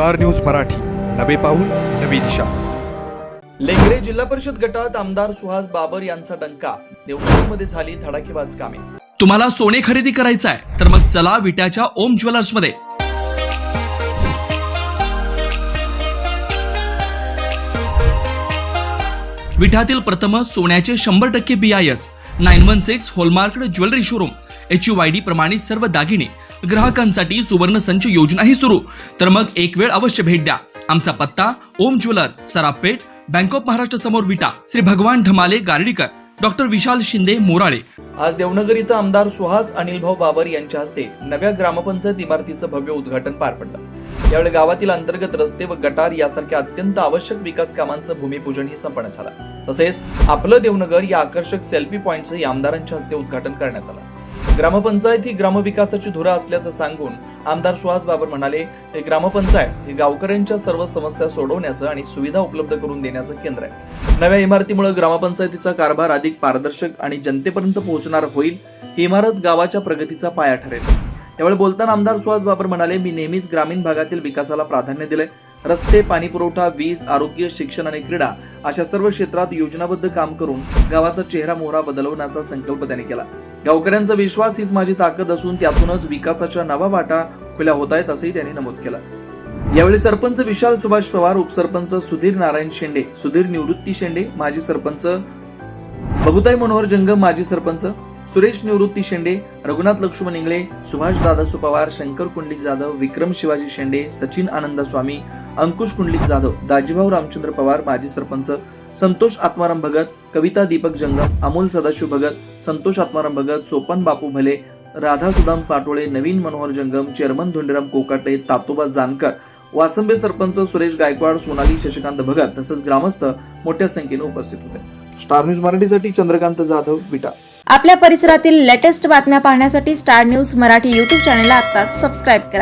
Star news Marathi. नवे पाऊल नवी दिशा. लेंगरे जिल्हा परिषद गटात आमदार सुहास बाबर यांचा डंका. देवगिरीमध्ये झाली धडाकेबाज कामे. तुम्हाला सोने खरेदी करायचं आहे तर मग चला विट्याच्या ओम ज्वेलर्समध्ये विठ्यातील प्रथम सोन्याचे शंभर टक्के B I S nine one six hallmark jewellery showroom H U Y D प्रमाणित सर्व दागिने ग्राहकांसाठी सुवर्ण संच योजनाही सुरू. तर मग एक वेळ अवश्य भेट द्या. आमचा पत्ता Om jewellers Sarapeth bank of Maharashtra समोर विटा श्री भगवान ढमाले गार्डीकर डॉक्टर विशाल शिंदे मोराळे. आज देवनगर इथं आमदार सुहास अनिलभाऊ बाबर यांच्या हस्ते नव्या ग्रामपंचायत इमारतीचं भव्य उद्घाटन पार पडलं. यावेळी गावातील अंतर्गत रस्ते व गटार यासारख्या अत्यंत आवश्यक विकास कामांचं भूमिपूजनही संपन्न झालं. तसेच आपलं देवनगर या आकर्षक सेल्फी पॉईंटचंही आमदारांच्या हस्ते उद्घाटन करण्यात आलं. ग्रामपंचायत ही ग्रामविकासाची धुरा असल्याचं सांगून आमदार सुहास बाबर म्हणाले हे ग्रामपंचायत हे गावकऱ्यांच्या सर्व समस्या सोडवण्याचं आणि सुविधा उपलब्ध करून देण्याचं केंद्र आहे. नव्या इमारतीमुळे ग्रामपंचायतीचा कारभार अधिक पारदर्शक आणि जनतेपर्यंत पोहोचणार होईल ही इमारत गावाच्या प्रगतीचा पाया ठरेल. यावेळी बोलताना आमदार सुहास बाबर म्हणाले मी नेहमीच ग्रामीण भागातील विकासाला प्राधान्य दिले रस्ते पाणीपुरवठा वीज आरोग्य शिक्षण आणि क्रीडा अशा सर्व क्षेत्रात योजनाबद्ध काम करून गावाचा चेहरा मोहरा बदलवण्याचा संकल्प त्यांनी केला. गावकऱ्यांचा विश्वास हीच माझी ताकद असून त्यातूनच विकासाच्या नवा वाटा खुल्या होत आहेत असंही त्यांनी नमूद केलं. यावेळी सरपंच विशाल सुभाष पवार उपसरपंच सुधीर नारायण शेंडे सुधीर निवृत्ती शेंडे माजी सरपंच बबुताई मनोहर जंगम माजी सरपंच सुरेश निवृत्ती शेंडे रघुनाथ लक्ष्मण इंगळे सुभाष दादासू पवार शंकर कुंडलिक जाधव विक्रम शिवाजी शेंडे सचिन आनंद स्वामी अंकुश कुंडलिक जाधव दाजीभाऊ रामचंद्र पवार माजी सरपंच संतोष आत्माराम भगत कविता दीपक जंगम अमोल सदाशिव भगत संतोष आत्माराम भगत सोपन बापू भले राधा सुदाम पाटोळे नवीन मनोहर जंगम चेअरमन धोंडीराम कोकाटे तातोबा जानकर वासंबे सरपंच सुरेश गायकवाड सोनाली शशिकांत भगत तसंच ग्रामस्थ मोठ्या संख्येने उपस्थित होते. स्टार न्यूज मराठीसाठी चंद्रकांत जाधव विटा. आपल्या परिसरातील लेटेस्ट बातम्या पाहण्यासाठी स्टार न्यूज मराठी यूट्यूब चॅनलला आता सबस्क्राईब करा.